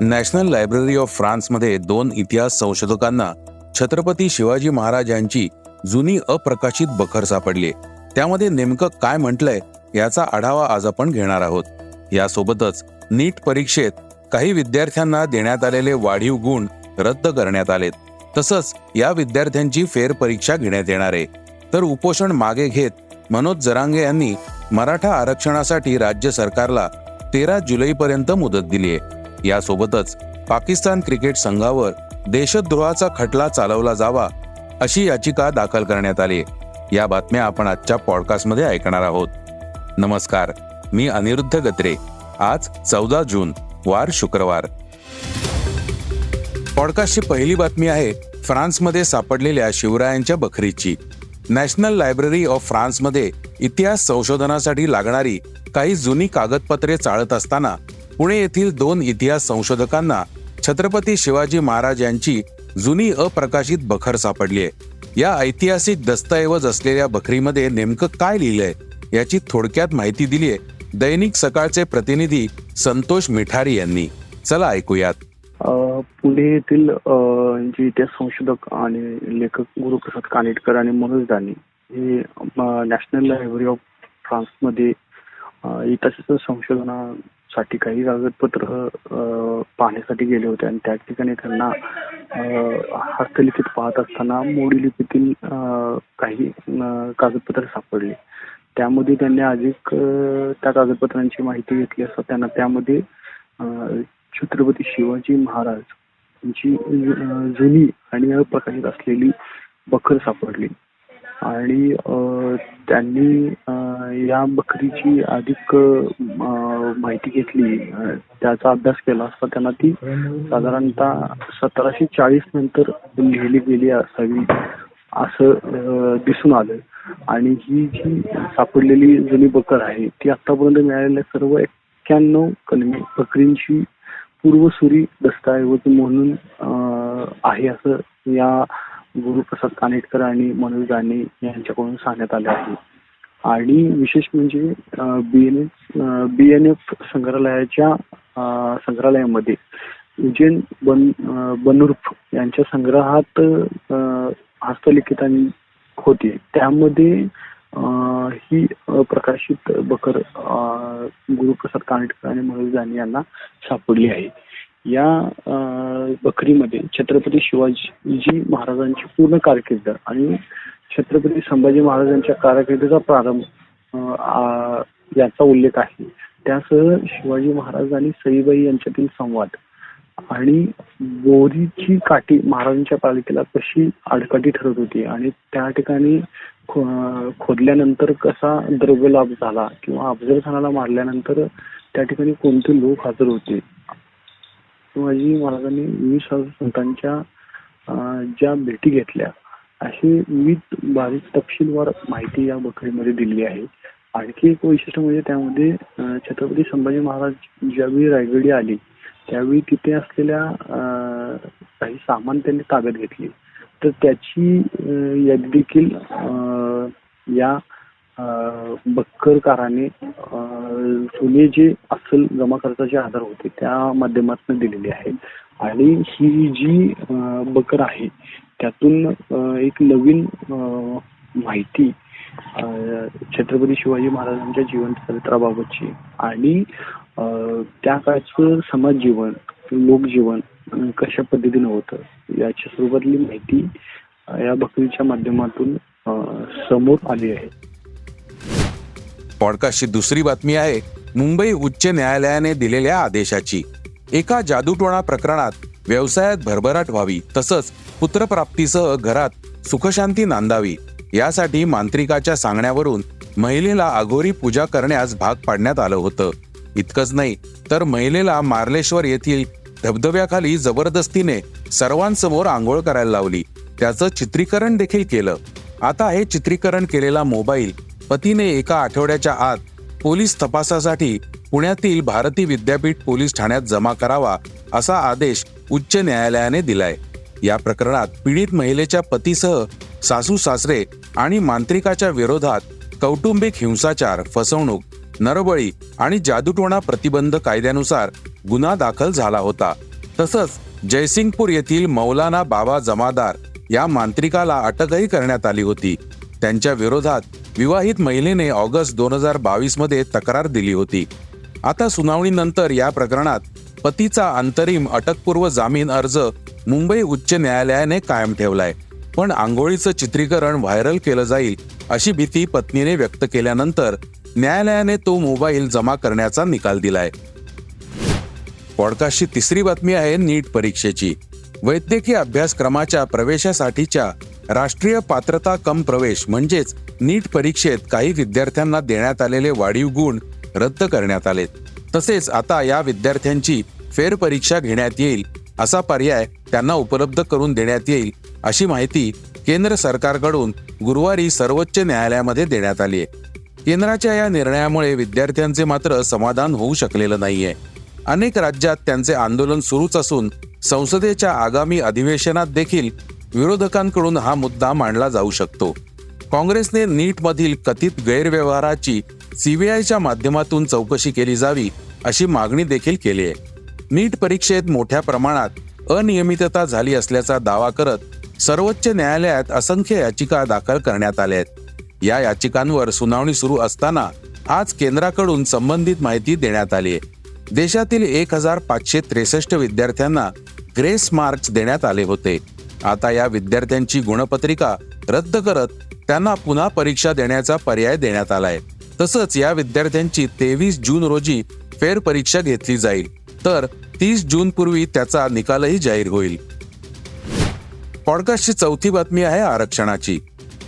National Library of फ्रान्समध्ये दोन इतिहास संशोधकांना छत्रपती शिवाजी महाराज यांची जुनी अप्रकाशित बखर सापडली. त्यामध्ये नेमकं काय म्हटलंय याचा आढावा आज आपण घेणार आहोत. यासोबतच नीट परीक्षेत काही विद्यार्थ्यांना देण्यात आलेले वाढीव गुण रद्द करण्यात आलेत. तसंच या विद्यार्थ्यांची फेरपरीक्षा घेण्यात येणार आहे. तर उपोषण मागे घेत मनोज जरांगे यांनी मराठा आरक्षणासाठी राज्य सरकारला तेरा जुलैपर्यंत मुदत दिली आहे यासोबतच पाकिस्तान क्रिकेट संघावर देशद्रोहाचा खटला चालवला जावा अशी याचिका दाखल करण्यात आली. या बातम्या आपण आजच्या पॉडकास्टमध्ये ऐकणार आहोत. नमस्कार मी अनिरुद्ध गत्रे. आज चौदा जून वार शुक्रवार. पॉडकास्टची पहिली बातमी आहे फ्रान्समध्ये सापडलेल्या शिवरायांच्या बखरीची. नॅशनल लायब्ररी ऑफ फ्रान्समध्ये इतिहास संशोधनासाठी लागणारी काही जुनी कागदपत्रे चाळत असताना पुणे येथील दोन इतिहास संशोधकांना छत्रपती शिवाजी महाराज यांची जुनी अप्रकाशित बखर सापडली आहे. या ऐतिहासिक दस्तऐवज असलेल्या बखरीमध्ये नेमकं काय लिहिलंय याची थोडक्यात माहिती दिलीय दैनिक सकाळचे प्रतिनिधी संतोष मिठारी यांनी. चला ऐकूयात. पुणे येथील जे इतिहास संशोधक आणि लेखक गुरुप्रसाद कानेटकर आणि मनोज दानी हे नॅशनल लायब्ररी ऑफ फ्रान्समध्ये इतिहासाच्या संशोधना साठी काही कागदपत्र पाहण्यासाठी गेले होते आणि त्या ठिकाणी त्यांना हस्तलिखित पाहत असताना मोडी लिपीतील अ, काही कागदपत्र सापडले. त्यामध्ये त्यांनी अधिक त्या कागदपत्रांची माहिती घेतली असता त्यांना त्यामध्ये छत्रपती शिवाजी महाराज यांची जुनी आणि अप्रकाशित असलेली बखर सापडली. आणि अ, त्यांनी या बकरीची अधिक माहिती घेतली त्याचा अभ्यास केला असता त्यांना ती साधारणतः सतराशे चाळीस नंतर लिहिली गेली असावी असं दिसून आलं. आणि ही जी सापडलेली जुनी बकर आहे ती आतापर्यंत मिळालेल्या सर्व एक्क्याण्णव कलमी बकरींची पूर्वसुरी दस्तऐवज म्हणून आहे असं या गुरुप्रसाद कानेटकर आणि मनोज दाने यांच्याकडून सांगण्यात आले आहे. आणि विशेष म्हणजे बीएनएफ बीएनएफ संग्रहालयाच्या संग्रहालयामध्ये उज्जैन बन बनुर्फ बनूर्फ यांच्या संग्रहात अ, हस्तलिखित होती. त्यामध्ये ही प्रकाशित बकर गुरुप्रसाद कानेटकर आणि मनोज दानी यांना सापडली आहे. या अ, बकरीमध्ये छत्रपती शिवाजी महाराजांची पूर्ण कारकीर्द आणि छत्रपती संभाजी महाराजांच्या कारकिर्दीचा प्रारंभ याचा उल्लेख आहे. त्यासह शिवाजी महाराज आणि सईबाई यांच्यातील संवाद आणि बोरीची काठी महाराजांच्या पालिकेला कशी आडकाठी ठरत होती आणि त्या ठिकाणी खो- खोदल्यानंतर कसा द्रव्य लाभ झाला किंवा अफजल खानाला मारल्यानंतर त्या ठिकाणी कोणते लोक हजर होते? शिवाजी महाराजांनी वीस हजार संतांच्या अं, ज्या भेटी घेतल्या अशी विविध बारीक तपशीलवार माहिती या बकरीमध्ये दिली आहे. आणखी एक वैशिष्ट्य म्हणजे त्यामध्ये छत्रपती संभाजी महाराज ज्यावेळी रायगडी आली त्यावेळी तिथे असलेल्या काही सामान त्यांनी ताब्यात घेतली. तर त्याची यादी देखील या बक्करकाराने अं, जुने जे महसूल जमा खर्चाचे आधार होते त्या माध्यमातून दिलेली आहे आणि ही जी बकर आहे त्यातून एक नवीन माहिती छत्रपती शिवाजी महाराजांच्या जीवन चरित्राबाबतची आणि त्या काळचं समाज जीवन लोकजीवन कशा पद्धतीनं होतं याच्या स्वरूपातली माहिती या बकरीच्या माध्यमातून समोर आली आहे. पॉडकास्टची दुसरी बातमी आहे मुंबई उच्च न्यायालयाने दिलेल्या आदेशाची. एका जादूटोणा प्रकरणात व्यवसायात भरभराट व्हावी तसंच पुत्रप्राप्तीसह घरात सुखशांती नांदावी यासाठी मांत्रिकाच्या सांगण्यावरून महिलेला अघोरी पूजा करण्यास भाग पाडण्यात आलं होतं. इतकंच नाही तर महिलेला मार्लेश्वर येथील धबधब्याखाली जबरदस्तीने सर्वांसमोर आंघोळ करायला लावली. त्याचं चित्रीकरण देखील केलं. आता हे चित्रीकरण केलेला मोबाईल पतीने एका आठवड्याच्या आत पोलीस तपासासाठी पुण्यातील भारती विद्यापीठ पोलीस ठाण्यात जमा करावा असा आदेश उच्च न्यायालयाने दिलाय. या प्रकरणात पीडित महिलेच्या पतीसह सासू सासरे आणि मांत्रिकाच्या विरोधात कौटुंबिक हिंसाचार फसवणूक नरबळी आणि जादूटोणा प्रतिबंध कायद्यानुसार गुन्हा दाखल झाला होता. तसंच जयसिंगपूर येथील मौलाना बाबा जमादार या मांत्रिकाला अटकही करण्यात आली होती. त्यांच्या विरोधात विवाहित महिलेने ऑगस्ट दोन हजार बावीसमध्ये तक्रार दिली होती. आता सुनावणीनंतर या प्रकरणात पतीचा अंतरिम अटकपूर्व जामीन अर्ज मुंबई उच्च न्यायालयाने कायम ठेवलाय. पण आंघोळीचं चित्रीकरण व्हायरल केलं जाईल अशी भीती पत्नीने व्यक्त केल्यानंतर न्यायालयाने तो मोबाईल जमा करण्याचा निकाल दिलाय. पॉडकास्टची तिसरी बातमी आहे नीट परीक्षेची. वैद्यकीय अभ्यासक्रमाच्या प्रवेशासाठीच्या राष्ट्रीय पात्रता कम प्रवेश म्हणजेच नीट परीक्षेत काही विद्यार्थ्यांना देण्यात आलेले वाढीव गुण रद्द करण्यात आलेत. तसेच आता या विद्यार्थ्यांची फेरपरीक्षा घेण्यात येईल असा पर्याय त्यांना उपलब्ध करून देण्यात येईल अशी माहिती केंद्र सरकारकडून गुरुवारी सर्वोच्च न्यायालयामध्ये देण्यात आली आहे. केंद्राच्या या निर्णयामुळे विद्यार्थ्यांचे मात्र समाधान होऊ शकलेलं नाहीये. अनेक राज्यात त्यांचे आंदोलन सुरूच असून संसदेच्या आगामी अधिवेशनात देखील विरोधकांकडून हा मुद्दा मांडला जाऊ शकतो. काँग्रेसने नीटमधील कथित गैरव्यवहाराची सीबीआयच्या माध्यमातून चौकशी केली जावी अशी मागणी देखील केली आहे. नीट परीक्षेत मोठ्या प्रमाणात अनियमितता झाली असल्याचा दावा करत सर्वोच्च न्यायालयात असंख्य याचिका दाखल करण्यात आल्या आहेत. या याचिकांवर सुनावणी सुरू असताना आज केंद्राकडून संबंधित माहिती देण्यात आली आहे. देशातील एक हजार पाचशे त्रेसष्ट विद्यार्थ्यांना ग्रेस मार्क्स देण्यात आले होते. आता या विद्यार्थ्यांची गुणपत्रिका रद्द करत त्यांना पुन्हा परीक्षा देण्याचा पर्याय देण्यात आलाय. तसंच या विद्यार्थ्यांची तेवीस जून रोजी फेरपरीक्षा घेतली जाईल. तर तीस जून पूर्वी त्याचा निकालही जाहीर होईल. पॉडकास्टची चौथी बातमी आहे आरक्षणाची.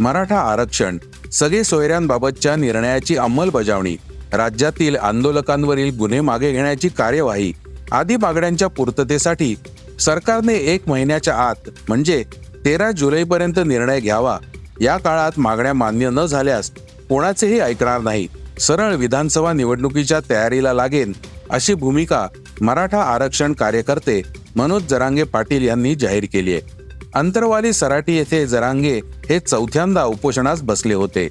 मराठा आरक्षण सगळे सोयऱ्यांबाबतच्या निर्णयाची अंमलबजावणी राज्यातील आंदोलकांवरील गुन्हे मागे घेण्याची कार्यवाही आदी मागण्यांच्या पूर्ततेसाठी सरकारने एक महिन्याच्या आत म्हणजे तेरा जुलैपर्यंत निर्णय घ्यावा या काळात मागण्या मान्य न झाल्यास कोणाचेही ऐकणार नाही. सरळ विधानसभा निवडणुकीच्या तयारीला लागेल अशी भूमिका मराठा आरक्षण कार्यकर्ते मनोज जरांगे पाटील यांनी जाहीर केली आहे. अंतरवाली सराटी येथे जरांगे हे चौथ्यांदा उपोषणास बसले होते.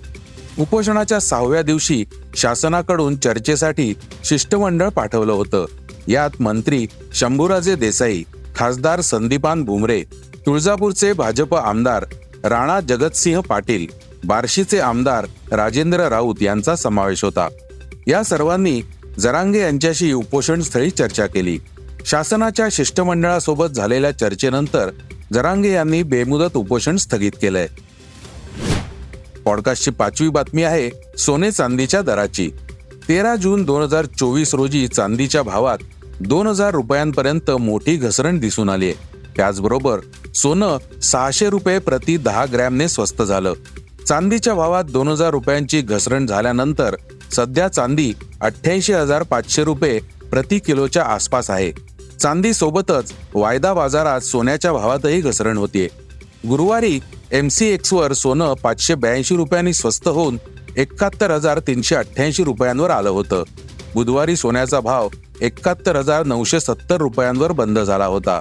उपोषणाच्या सहाव्या दिवशी शासनाकडून चर्चेसाठी शिष्टमंडळ पाठवलं होतं. यात मंत्री शंभूराजे देसाई खासदार संदीपान भुमरे तुळजापूरचे भाजप आमदार राणा जगतसिंह पाटील बार्शीचे आमदार राजेंद्र राऊत यांचा समावेश होता. या सर्वांनी जरांगे यांच्याशी उपोषण स्थळी चर्चा केली. शासनाच्या शिष्टमंडळासोबत झालेल्या चर्चेनंतर जरांगे यांनी बेमुदत उपोषण स्थगित केलंय. पॉडकास्टची पाचवी बातमी आहे सोने चांदीच्या दराची. तेरा जून दोन हजार चोवीस रोजी चांदीच्या भावात दोन हजार रुपयांपर्यंत मोठी घसरण दिसून आली आहे त्याचबरोबर सोनं सहाशे रुपये प्रति दहा ग्रॅमने स्वस्त झालं. चांदीच्या भावात दोन हजार रुपयांची घसरण झाल्यानंतर सध्या चांदी अठ्ठ्याऐंशी हजार पाचशे रुपये प्रति किलोच्या आसपास आहे. चांदी सोबतच वायदा बाजारात सोन्याच्या भावातही घसरण होतीये. गुरुवारी एम सी वर सोनं पाचशे ब्याऐंशी रुपयांनी स्वस्त होऊन एकाहत्तर हजार तीनशे अठ्ठ्याऐंशी रुपयांवर आलं होतं. बुधवारी सोन्याचा भाव एकाहत्तर हजार नऊशे सत्तर रुपयांवर बंद झाला होता.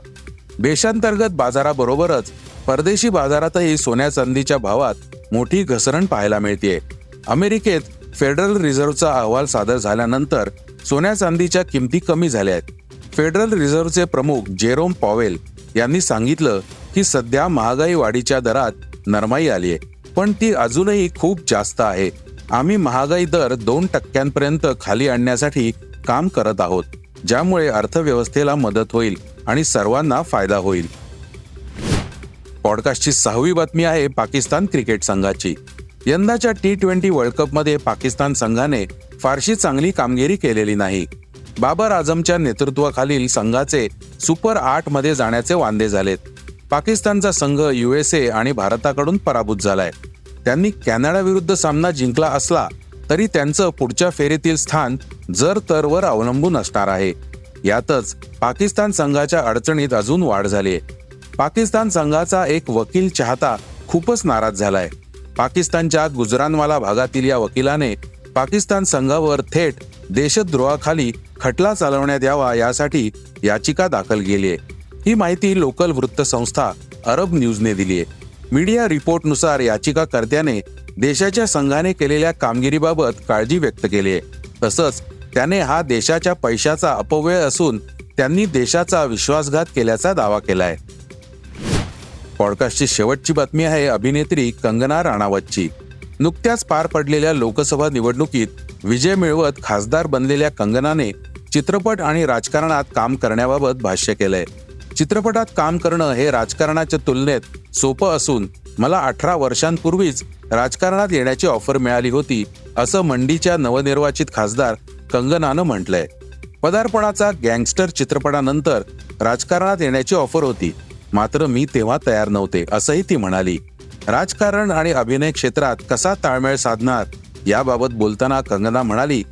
देशांतर्गत बाजाराबरोबरच परदेशी बाजारातही सोन्या चांदीच्या भावात मोठी घसरण पाहायला मिळते अमेरिकेत फेडरल रिझर्व्हचा अहवाल सादर झाल्यानंतर सोन्या चांदीच्या किमती कमी झाल्या आहेत. फेडरल रिझर्व्हचे प्रमुख जेरोम पॉवेल यांनी सांगितलं की सध्या महागाई वाढीच्या दरात नरमाई आली आहे पण ती अजूनही खूप जास्त आहे. आम्ही महागाई दर दोन टक्क्यांपर्यंत खाली आणण्यासाठी काम करत आहोत. ज्यामुळे अर्थव्यवस्थेला मदत होईल आणि सर्वांना फायदा होईल. पॉडकास्टची सहावी बातमी आहे पाकिस्तान क्रिकेट संघाची. यंदाच्या टी ट्वेंटी वर्ल्ड कपमध्ये पाकिस्तान संघाने फारशी चांगली कामगिरी केलेली नाही. बाबर आझमच्या नेतृत्वाखालील संघाचे सुपर आठमध्ये जाण्याचे वांदे झालेत. पाकिस्तानचा संघ युएसए आणि भारताकडून पराभूत झालाय. त्यांनी कॅनडा विरुद्ध सामना जिंकला असला तरी त्यांचं पुढच्या फेरीतील स्थान जर तरवर अवलंबून असणार आहे. यातच पाकिस्तान संघाच्या अडचणीत अजून वाढ झाली आहे. पाकिस्तान संघाचा एक वकील चाहता खूपच नाराज झालाय. पाकिस्तानच्या गुजरानवाला भागातील या वकिलाने पाकिस्तान संघावर थेट देशद्रोहाखाली खटला चालवण्यात यावा यासाठी याचिका दाखल केली आहे. ही माहिती लोकल वृत्तसंस्था अरब न्यूजने दिली आहे. मीडिया रिपोर्टनुसार याचिकाकर्त्याने देशाच्या संघाने केलेल्या कामगिरीबाबत काळजी व्यक्त केली आहे. तसंच त्याने हा देशाच्या पैशाचा अपव्यय असून त्यांनी देशाचा विश्वासघात केल्याचा दावा केलाय. पॉडकास्टची शेवटची बातमी आहे अभिनेत्री कंगना राणावतची. नुकत्याच पार पडलेल्या लोकसभा निवडणुकीत विजय मिळवत खासदार बनलेल्या कंगनाने चित्रपट आणि राजकारणात काम करण्याबाबत भाष्य केलंय. चित्रपटात काम करणं हे राजकारणाच्या तुलनेत सोपं असून मला अठरा वर्षांपूर्वीच राजकारणात येण्याची ऑफर मिळाली होती असं मंडीच्या नवनिर्वाचित खासदार कंगनानं म्हटलंय. पदार्पणाचा गँगस्टर चित्रपटानंतर राजकारणात येण्याची ऑफर होती मात्र मी तेव्हा तयार नव्हते असंही ती म्हणाली. राजकारण आणि अभिनय क्षेत्रात कसा ताळमेळ साधणार याबाबत बोलताना कंगना म्हणाली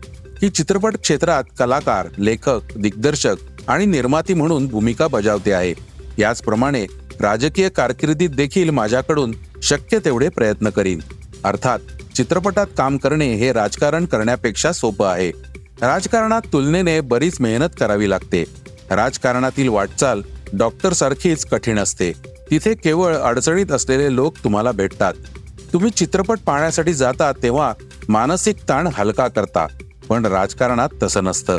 की चित्रपट क्षेत्रात कलाकार लेखक दिग्दर्शक आणि निर्माती म्हणून भूमिका बजावते आहे. याचप्रमाणे राजकीय कारकिर्दीत देखील माझ्याकडून शक्य तेवढे प्रयत्न करीन. अर्थात चित्रपटात काम करणे हे राजकारण करण्यापेक्षा सोपं आहे. राजकारणात तुलनेने बरीच मेहनत करावी लागते. राजकारणातील वाटचाल डॉक्टर सारखीच कठीण असते. तिथे केवळ अडचणीत असलेले लोक तुम्हाला भेटतात. तुम्ही चित्रपट पाहण्यासाठी जाता तेव्हा मानसिक ताण हलका करता पण राजकारणात तसं नसतं.